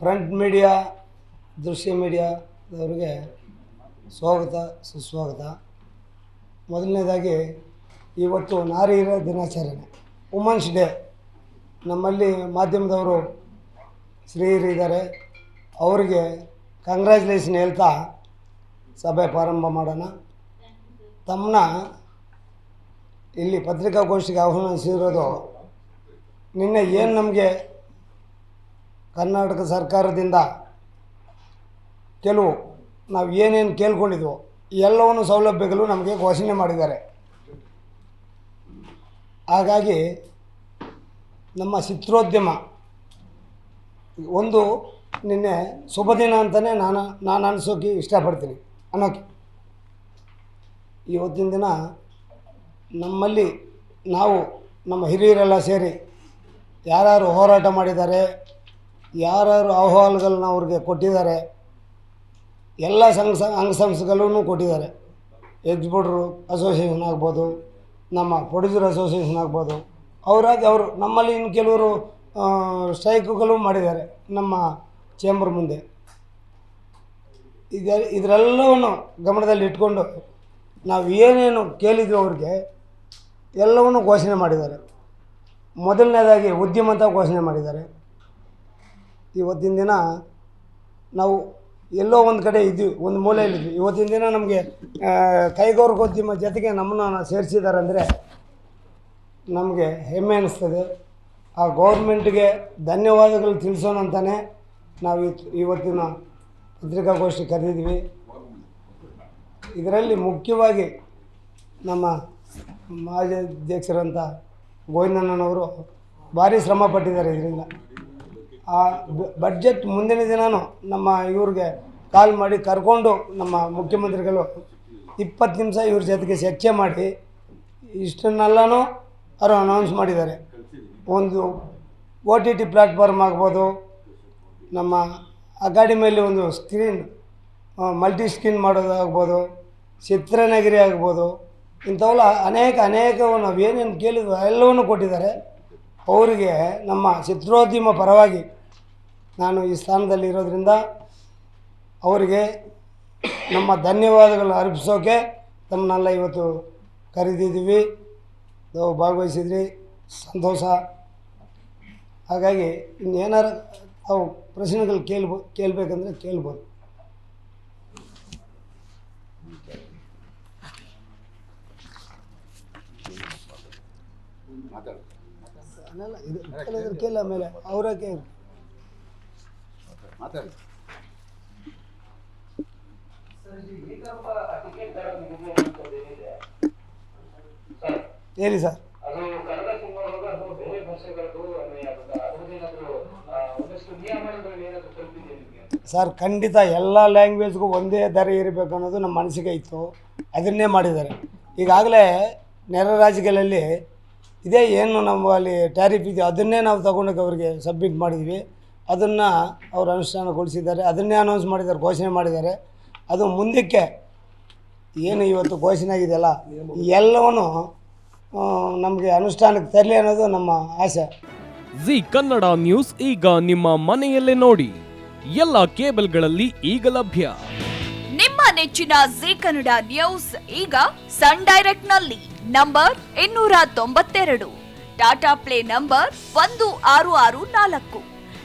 Print media, ದೃಶ್ಯ ಮೀಡಿಯಾದವ್ರಿಗೆ ಸ್ವಾಗತ, ಸುಸ್ವಾಗತ. ಮೊದಲನೇದಾಗಿ, ಇವತ್ತು ನಾರಿಯರ ದಿನಾಚರಣೆ, ವುಮನ್ಸ್ ಡೇ. ನಮ್ಮಲ್ಲಿ ಮಾಧ್ಯಮದವರು ಶ್ರೀಯರಿದ್ದಾರೆ ಅವರಿಗೆ ಕಂಗ್ರ್ಯಾಚುಲೇಷನ್ ಹೇಳ್ತಾ ಸಭೆ ಪ್ರಾರಂಭ ಮಾಡೋಣ. ತಮ್ಮನ್ನ ಇಲ್ಲಿ ಪತ್ರಿಕಾಗೋಷ್ಠಿಗೆ ಆಹ್ವಾನಿಸಿರೋದು, ನಿನ್ನೆ ಏನು ನಮಗೆ ಕರ್ನಾಟಕ ಸರ್ಕಾರದಿಂದ ಕೆಲವು ನಾವು ಏನೇನು ಕೇಳ್ಕೊಂಡಿದ್ವೋ ಎಲ್ಲವನ್ನು ಸೌಲಭ್ಯಗಳು ನಮಗೆ ಘೋಷಣೆ ಮಾಡಿದ್ದಾರೆ. ಹಾಗಾಗಿ ನಮ್ಮ ಚಿತ್ರೋದ್ಯಮ ಒಂದು ನಿನ್ನೆ ಶುಭ ದಿನ ಅಂತಲೇ ನಾನು ನಾನು ಅನಿಸೋಕೆ ಇಷ್ಟಪಡ್ತೀನಿ ಅನ್ನೋಕೆ. ಇವತ್ತಿನ ದಿನ ನಮ್ಮಲ್ಲಿ ನಾವು ನಮ್ಮ ಹಿರಿಯರೆಲ್ಲ ಸೇರಿ ಯಾರ್ಯಾರು ಹೋರಾಟ ಮಾಡಿದ್ದಾರೆ ಯಾರ್ಯಾರು ಅಹವಾಲುಗಳನ್ನ ಅವ್ರಿಗೆ ಕೊಟ್ಟಿದ್ದಾರೆ, ಎಲ್ಲ ಸಂಘ ಅಂಗಸಂಸ್ಥೆಗಳೂ ಕೊಟ್ಟಿದ್ದಾರೆ. ಎಕ್ಸ್ಪೋರ್ಟ್ರು ಅಸೋಸಿಯೇಷನ್ ಆಗ್ಬೋದು, ನಮ್ಮ ಪ್ರೊಡ್ಯೂಸರ್ ಅಸೋಸಿಯೇಷನ್ ಆಗ್ಬೋದು. ಅವರಾಗಿ ಅವರು, ನಮ್ಮಲ್ಲಿ ಇನ್ನು ಕೆಲವರು ಸ್ಟ್ರೈಕುಗಳು ಮಾಡಿದ್ದಾರೆ ನಮ್ಮ ಚೇಂಬರ್ ಮುಂದೆ. ಇದೆ ಇದರೆಲ್ಲವನ್ನು ಗಮನದಲ್ಲಿ ಇಟ್ಕೊಂಡು ನಾವು ಏನೇನು ಕೇಳಿದ್ವಿ ಅವ್ರಿಗೆ, ಎಲ್ಲವನ್ನು ಘೋಷಣೆ ಮಾಡಿದ್ದಾರೆ. ಮೊದಲನೇದಾಗಿ ಉದ್ಯಮ ಅಂತ ಘೋಷಣೆ ಮಾಡಿದ್ದಾರೆ. ಇವತ್ತಿನ ದಿನ ನಾವು ಎಲ್ಲೋ ಒಂದು ಕಡೆ ಇದ್ವಿ, ಒಂದು ಮೂಲೆಯಲ್ಲಿದ್ವಿ ಇವತ್ತಿನ ದಿನ ನಮಗೆ ಕೈಗಾರಿಕೋದ್ಯಮ ಜೊತೆಗೆ ನಮ್ಮನ್ನು ಸೇರಿಸಿದ್ದಾರೆ ಅಂದರೆ ನಮಗೆ ಹೆಮ್ಮೆ ಅನ್ನಿಸ್ತದೆ ಆ ಗೌರ್ಮೆಂಟ್ಗೆ ಧನ್ಯವಾದಗಳು ತಿಳಿಸೋಣ ಅಂತಲೇ ನಾವು ಇವತ್ತು, ಇವತ್ತಿನ ಪತ್ರಿಕಾಗೋಷ್ಠಿ ಕರೆದಿದ್ವಿ. ಇದರಲ್ಲಿ ಮುಖ್ಯವಾಗಿ ನಮ್ಮ ಮಾಜಿ ಅಧ್ಯಕ್ಷರಂಥ ಗೋವಿಂದಣ್ಣನವರು ಭಾರಿ ಶ್ರಮ ಪಟ್ಟಿದ್ದಾರೆ ಇದರಿಂದ. ಆ ಬಜೆಟ್ ಮುಂದಿನ ದಿನವೂ ನಮ್ಮ ಇವ್ರಿಗೆ ಕಾಲ್ ಮಾಡಿ ಕರ್ಕೊಂಡು ನಮ್ಮ ಮುಖ್ಯಮಂತ್ರಿಗಳು ಇಪ್ಪತ್ತು ನಿಮಿಷ ಇವ್ರ ಜೊತೆಗೆ ಚರ್ಚೆ ಮಾಡಿ ಇಷ್ಟನ್ನೆಲ್ಲನೂ ಅವರು ಅನೌನ್ಸ್ ಮಾಡಿದ್ದಾರೆ. ಒಂದು ಓ ಟಿ ಟಿ ಪ್ಲ್ಯಾಟ್ಫಾರ್ಮ್ ಆಗ್ಬೋದು, ನಮ್ಮ ಅಕಾಡೆಮಿಯಲ್ಲಿ ಒಂದು ಸ್ಕ್ರೀನ್ ಮಲ್ಟಿ ಸ್ಕ್ರೀನ್ ಮಾಡೋದಾಗ್ಬೋದು, ಚಿತ್ರನಗರಿ ಆಗ್ಬೋದು, ಇಂಥವೆಲ್ಲ ಅನೇಕ ಅನೇಕ ನಾವು ಏನೇನು ಕೇಳಿದ್ವು ಎಲ್ಲವನ್ನು ಕೊಟ್ಟಿದ್ದಾರೆ. ಅವರಿಗೆ ನಮ್ಮ ಚಿತ್ರೋದ್ಯಮ ಪರವಾಗಿ ನಾನು ಈ ಸ್ಥಾನದಲ್ಲಿ ಇರೋದ್ರಿಂದ ಅವರಿಗೆ ನಮ್ಮ ಧನ್ಯವಾದಗಳನ್ನು ಅರ್ಪಿಸೋಕೆ ತಮ್ಮನ್ನೆಲ್ಲ ಇವತ್ತು ಕರೆದಿದ್ದೀವಿ. ನಾವು ಭಾಗವಹಿಸಿದ್ರಿ. ಸಂತೋಷ. ಹಾಗಾಗಿ ಇನ್ನೇನಾರು ತಾವು ಪ್ರಶ್ನೆಗಳು ಕೇಳ್ಬೋ ಕೇಳಬೇಕಂದ್ರೆ ಕೇಳ್ಬೋದು. ಅಲ್ಲ ಇದು ಕೇಳ ಆಮೇಲೆ ಅವರೇ ಕೇಳಿ ಮಾತಾಡಿ. ಹೇಳಿ ಸರ್. ಸರ್ ಖಂಡಿತ ಎಲ್ಲ ಲ್ಯಾಂಗ್ವೇಜ್ಗೂ ಒಂದೇ ದರ ಇರಬೇಕು ಅನ್ನೋದು ನಮ್ಮ ಮನಸ್ಸಿಗೆ ಇತ್ತು. ಅದನ್ನೇ ಮಾಡಿದ್ದಾರೆ. ಈಗಾಗಲೇ ನೆರ ರಾಜ್ಯಗಳಲ್ಲಿ ಇದೇ ಏನು ನಮ್ಮಲ್ಲಿ ಟ್ಯಾರಿಫ್ ಇದೆಯೋ ಅದನ್ನೇ ನಾವು ತಗೊಂಡೋಗಿ ಅವರಿಗೆ ಸಬ್ಮಿಟ್ ಮಾಡಿದ್ವಿ. ಅದನ್ನು ಅವರು ಅನುಷ್ಠಾನಗೊಳಿಸಿದ್ದಾರೆ. ಅದನ್ನೇ ಅನೌನ್ಸ್ ಮಾಡಿದ್ದಾರೆ ಘೋಷಣೆ ಮಾಡಿದ್ದಾರೆ. ಅದು ಮುಂದಕ್ಕೆ ಏನು ಇವತ್ತು ಘೋಷಣೆ ಆಗಿದೆಯಲ್ಲ ಎಲ್ಲವನ್ನು ನಮಗೆ ಅನುಷ್ಠಾನಕ್ಕೆ ತರಲಿ ಅನ್ನೋದು ನಮ್ಮ ಆಸೆ. ಜಿ ಕನ್ನಡ ನ್ಯೂಸ್ ಈಗ ನಿಮ್ಮ ಮನೆಯಲ್ಲೇ ನೋಡಿ. ಎಲ್ಲ ಕೇಬಲ್ಗಳಲ್ಲಿ ಈಗ ಲಭ್ಯ. ನಿಮ್ಮ ನೆಚ್ಚಿನ ಜಿ ಕನ್ನಡ ನ್ಯೂಸ್ ಈಗ ಸನ್ ಡೈರೆಕ್ಟ್ನಲ್ಲಿ ನಂಬರ್ ಇನ್ನೂರ ತೊಂಬತ್ತೆರಡು. ಟಾಟಾ ಪ್ಲೇ ನಂಬರ್ ಒಂದು ಆರು ಆರು ನಾಲ್ಕು.